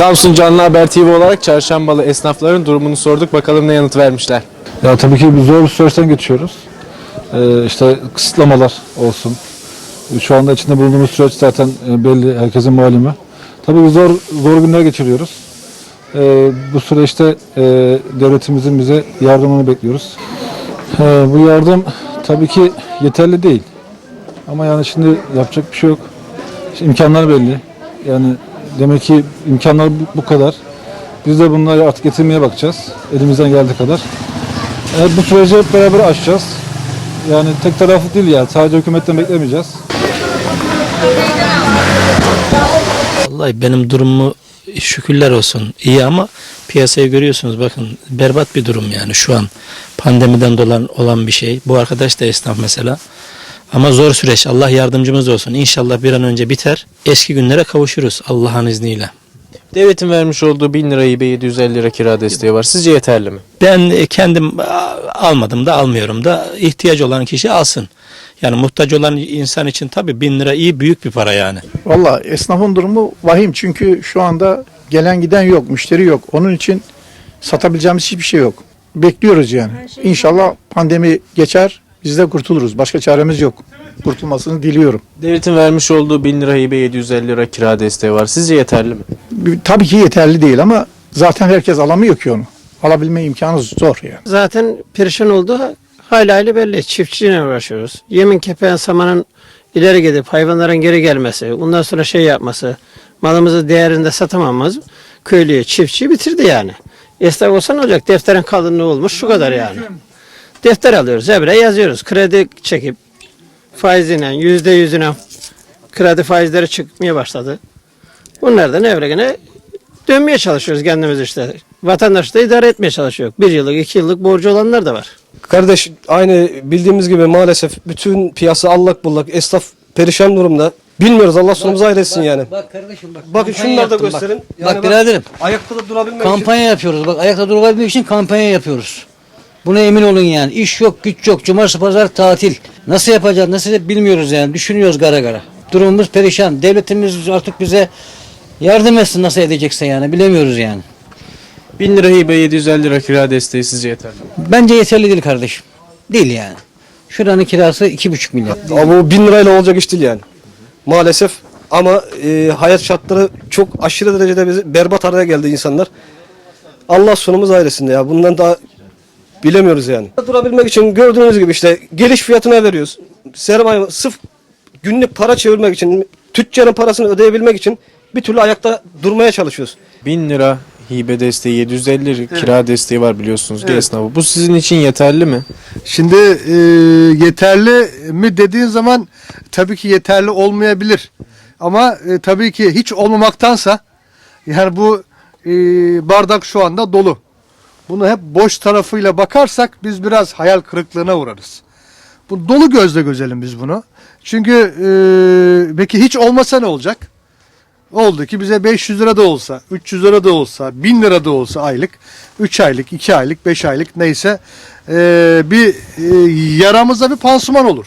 Samsun Canlı Haber TV olarak çarşambalı esnafların durumunu sorduk. Bakalım ne yanıt vermişler. Ya tabii ki bir zor bir süreçten geçiyoruz. Ee, işte kısıtlamalar olsun. Şu anda içinde bulunduğumuz süreç zaten e, belli, herkesin malumu. Tabii zor zor günler geçiriyoruz. Ee, bu süreçte e, devletimizin bize yardımını bekliyoruz. Ee, bu yardım tabii ki yeterli değil. Ama yani şimdi yapacak bir şey yok. İşte imkanlar belli. Yani demek ki imkanlar bu- kadar. Biz de bunları artık getirmeye bakacağız. Elimizden geldiği kadar. Evet, bu süreci hep beraber aşacağız. Yani tek taraflı değil yani. Sadece hükümetten beklemeyeceğiz. Vallahi benim durumumu şükürler olsun iyi ama piyasayı görüyorsunuz bakın berbat bir durum yani şu an pandemiden dolan olan bir şey. Bu arkadaş da esnaf mesela. Ama zor süreç. Allah yardımcımız olsun. İnşallah bir an önce biter. Eski günlere kavuşuruz Allah'ın izniyle. Devletin vermiş olduğu 1000 lira hibe 750 lira kira desteği var. Sizce yeterli mi? Ben e, kendim almadım da almıyorum da ihtiyaç olan kişi alsın. Yani muhtaç olan insan için tabii bin lira iyi büyük bir para yani. Valla esnafın durumu vahim çünkü şu anda gelen giden yok, müşteri yok. Onun için satabileceğimiz hiçbir şey yok. Bekliyoruz yani. İnşallah pandemi geçer, biz de kurtuluruz. Başka çaremiz yok. Kurtulmasını diliyorum. Devletin vermiş olduğu 1000 lira hibe 750 lira kira desteği var. Sizce yeterli mi? Tabii ki yeterli değil ama zaten herkes alamıyor ki onu. Alabilme imkanı zor yani. Zaten perişan oldu. Hala hali belli. Çiftçiyle uğraşıyoruz. Yemin kepeğin samanın ileri gidip hayvanların geri gelmesi, ondan sonra şey yapması, malımızı değerinde satamamamız köylüyü, çiftçiyi bitirdi yani. Esnaf olsa ne olacak? Defterin kalınlığı olmuş şu kadar yani. Defter alıyoruz, evre yazıyoruz. Kredi çekip faiziyle, yüzde yüzüne kredi faizleri çıkmaya başladı. Bunlardan evre gene dönmeye çalışıyoruz kendimiz işte. Vatandaş da idare etmeye çalışıyor. Bir yıllık, iki yıllık borcu olanlar da var. Kardeş aynı bildiğimiz gibi maalesef bütün piyasa allak bullak esnaf perişan durumda. Bilmiyoruz Allah sonumuzu hayretsin yani. Bak kardeşim bak. Bakın kampanya şunları da yaptım bak. gösterin. Bak, biraderim. Ayakta da durabilmek için. Kampanya yapıyoruz. Bak ayakta durabilmek için kampanya yapıyoruz. Buna emin olun yani. İş yok, güç yok. Cumartesi pazar tatil. Nasıl yapacağız, nasıl bilmiyoruz yani. Düşünüyoruz gara gara. Durumumuz perişan. Devletimiz artık bize yardım etsin nasıl edecekse yani. Bilemiyoruz yani. 1000 lira hibe 750 lira kira desteği sizce yeterli mi? Bence yeterli değil kardeşim. Değil yani. Şuranın kirası iki buçuk milyar. Ama bu bin lirayla olacak iş değil yani. Maalesef ama e, hayat şartları çok aşırı derecede bizi berbat araya geldi insanlar. Allah sonumuz hayretsin ya. Bundan daha bilemiyoruz yani. Durabilmek için gördüğünüz gibi işte geliş fiyatına veriyoruz. Sermaye sırf günlük para çevirmek için, tüccarın parasını ödeyebilmek için bir türlü ayakta durmaya çalışıyoruz. 1000 lira hibe desteği 750 lira kira desteği var biliyorsunuz ki esnafı. Bu sizin için yeterli mi? Şimdi e, yeterli mi dediğin zaman tabii ki yeterli olmayabilir. Ama e, tabii ki hiç olmamaktansa yani bu e, bardak şu anda dolu. Bunu hep boş tarafıyla bakarsak biz biraz hayal kırıklığına uğrarız. Bu dolu gözle gözelim biz bunu. Çünkü e, peki hiç olmasa ne olacak? Oldu ki bize 500 lira da olsa, 300 lira da olsa, 1000 lira da olsa aylık, 3 aylık, 2 aylık, 5 aylık neyse e, bir e, yaramıza bir pansuman olur.